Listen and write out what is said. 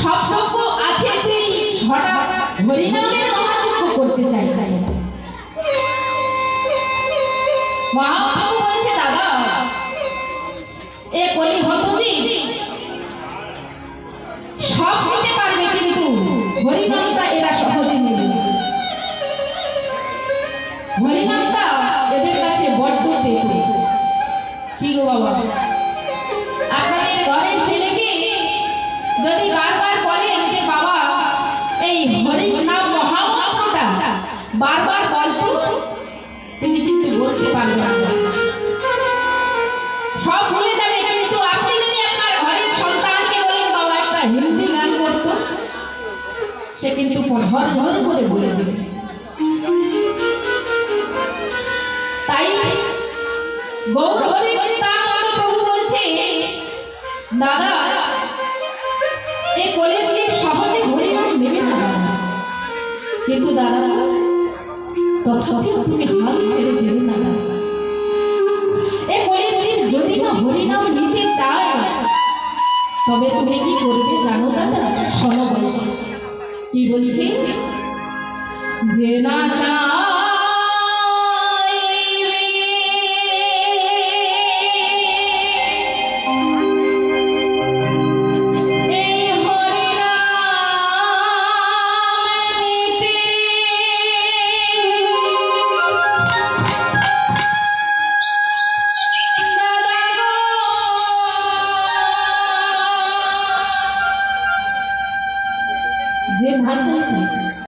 সব যজ্ঞ আছে তুই হঠাৎ হরিনামের মহাযজ্ঞ করতে চাই। মহাপ্রভু বলছে, দাদা, এ কলি হতজি সব হতে পারবে কিন্তু। হরিনামটা এরা সহজে নেবে। হরিনামটা এদের কাছে বড্ড পেতে কি গো বাবা? বারবার বলতো তিনি কিন্তু বলতে পারবেন সব কিন্তু ঘরের সন্তানকে বাবা, একটা সে কিন্তু ধর ধর করে বলে তাই গৌর হরি প্রভু বলছে, দাদা এই কলের জীব সহজে হরিনাম নেবে না। কিন্তু দাদা তথাপি তুমি হাল ছেড়ে দেবে না এ যদি না হরিনাম নিতে চায়, তবে তুমি কি করবে জানো, দাদা? শোনো বলছি। কি বলছি? যে না চায় जे भाषा की